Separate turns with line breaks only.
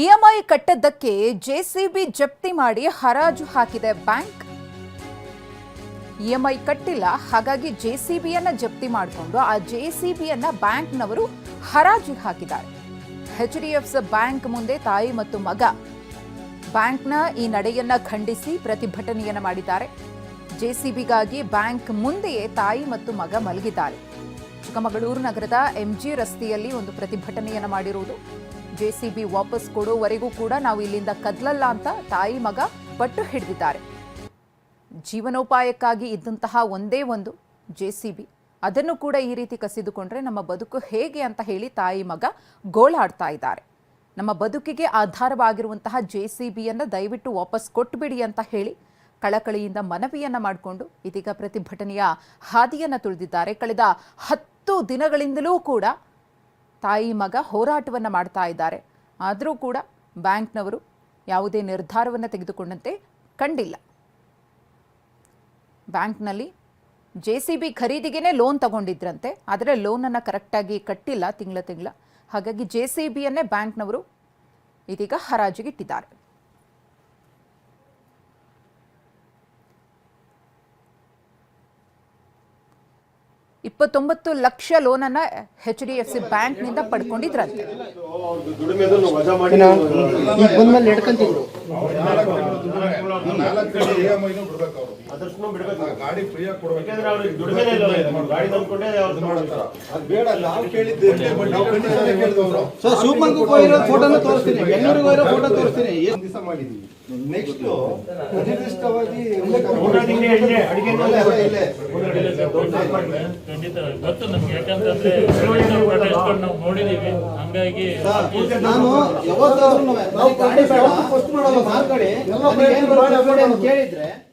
EMI ಕಟ್ಟದ್ದಕ್ಕೆ JCB ಜಪ್ತಿ ಮಾಡಿ ಹರಾಜು ಹಾಕಿದೆ ಬ್ಯಾಂಕ್. ಇಎಂಐ ಕಟ್ಟಿಲ್ಲ, ಹಾಗಾಗಿ ಜೆಸಿಬಿಯನ್ನ ಜಪ್ತಿ ಮಾಡಿಕೊಂಡು ಆ ಜೆಸಿಬಿಯನ್ನ ಬ್ಯಾಂಕ್ನವರು ಹರಾಜು ಹಾಕಿದ್ದಾರೆ. ಎಚ್ ಡಿ ಎಫ್ ಬ್ಯಾಂಕ್ ಮುಂದೆ ತಾಯಿ ಮತ್ತು ಮಗ. ಬ್ಯಾಂಕ್ನ ಈ ನಡೆಯನ್ನ ಖಂಡಿಸಿ ಪ್ರತಿಭಟನೆಯನ್ನ ಮಾಡಿದ್ದಾರೆ. ಜೆಸಿಬಿಗಾಗಿ ಬ್ಯಾಂಕ್ ಮುಂದೆಯೇ ತಾಯಿ ಮತ್ತು ಮಗ ಮಲಗಿದ್ದಾರೆ. ಚಿಕ್ಕಮಗಳೂರು ನಗರದ ಎಂಜಿ ರಸ್ತೆಯಲ್ಲಿ ಒಂದು ಪ್ರತಿಭಟನೆಯನ್ನು ಮಾಡಿರುವುದು. ಜೆಸಿಬಿ ವಾಪಸ್ ಕೊಡೋವರೆಗೂ ಕೂಡ ನಾವು ಇಲ್ಲಿಂದ ಕದಲಲ್ಲ ಅಂತ ತಾಯಿ ಮಗ ಪಟ್ಟು ಹಿಡಿದಿದ್ದಾರೆ. ಜೀವನೋಪಾಯಕ್ಕಾಗಿ ಇದ್ದಂತಹ ಒಂದೇ ಒಂದು ಜೆಸಿಬಿ. ಅದನ್ನು ಕೂಡ ಈ ರೀತಿ ಕಸಿದುಕೊಂಡ್ರೆ ನಮ್ಮ ಬದುಕು ಹೇಗೆ ಅಂತ ಹೇಳಿ ತಾಯಿ ಮಗ ಗೋಳಾಡ್ತಾ ಇದ್ದಾರೆ. ನಮ್ಮ ಬದುಕಿಗೆ ಆಧಾರವಾಗಿರುವಂತಹ ಜೆ ಸಿ ದಯವಿಟ್ಟು ವಾಪಸ್ ಕೊಟ್ಟುಬಿಡಿ ಅಂತ ಹೇಳಿ ಕಳಕಳಿಯಿಂದ ಮನವಿಯನ್ನು ಮಾಡಿಕೊಂಡು ಇದೀಗ ಪ್ರತಿಭಟನೆಯ ಹಾದಿಯನ್ನು ತುಳಿದಿದ್ದಾರೆ. ಕಳೆದ ಹತ್ತು ದಿನಗಳಿಂದಲೂ ಕೂಡ ತಾಯಿ ಮಗ ಹೋರಾಟವನ್ನು ಮಾಡ್ತಾ ಇದ್ದಾರೆ. ಆದರೂ ಕೂಡ ಬ್ಯಾಂಕ್ನವರು ಯಾವುದೇ ನಿರ್ಧಾರವನ್ನು ತೆಗೆದುಕೊಂಡಂತೆ ಕಂಡಿಲ್ಲ. ಬ್ಯಾಂಕ್ನಲ್ಲಿ ಜೆ ಸಿ ಬಿ ಖರೀದಿಗೇನೆ ಲೋನ್ ತಗೊಂಡಿದ್ರಂತೆ. ಆದರೆ ಲೋನನ್ನು ಕರೆಕ್ಟಾಗಿ ಕಟ್ಟಿಲ್ಲ ತಿಂಗಳ ತಿಂಗಳ. ಹಾಗಾಗಿ ಜೆ ಸಿ ಬಿಯನ್ನೇ ಬ್ಯಾಂಕ್ನವರು ಇದೀಗ ಹರಾಜಿಗೆ ಇಪ್ಪತ್ತೊಂಬತ್ತು ಲಕ್ಷ ಲೋನನ್ನ ಎಚ್ ಡಿ ಎಫ್ ಸಿ ಬ್ಯಾಂಕ್ನಿಂದ ಪಡ್ಕೊಂಡಿದ್ರಂತೆ.
ಅದರ್ಶನ ಬಿಡ್ಬೇಕು
ಗಾಡಿ ಫ್ರೀಯಾಗಿ ಕೊಡ್ಬೇಕು.
ಯಾಕಂದ್ರೆ ಅವ್ರಿಗೆ ದುಡಿಮೆನೇ ಇಲ್ಲ. ಗಾಡಿ ತಂದ್ಕೊಂಡೇ ಅವ್ರು ಮಾಡ್ತಾರ.
ಅದ್ ಬೇಡ ನಾವು ಕೇಳಿದ್ದೆ ನಾವು ಖಂಡಿತನೇ ಕೇಳಿದವ್ರು
ಹೋಗಿರೋ ಫೋಟೋನ ತೋರಿಸ್ತೀನಿ. ಬೆಂಗಳೂರಿಗೆ ಹೋಗಿರೋ ಫೋಟೋ ತೋರಿಸ್ತೀನಿ.
ಏನು ದಿವಸ ನೆಕ್ಸ್ಟ್ ಅನಿರ್ದಿಷ್ಟವಾಗಿ.
ಖಂಡಿತ ಗೊತ್ತು ನಮ್ಗೆ ಯಾಕಂತಂದ್ರೆ ಪ್ರೊಟೆಸ್ಟ್ಗಳು ನಾವು ನೋಡಿದೀವಿ. ಹಂಗಾಗಿ
ನಾನು ಯಾವತ್ತಾದ್ರೂ ನಾವು ಗಾಡಿ ಫಸ್ಟ್ ಮಾಡಲ್ಲ ಮಾರ್ಕಡಿ
ಎಲ್ಲ
ಕೇಳಿದ್ರೆ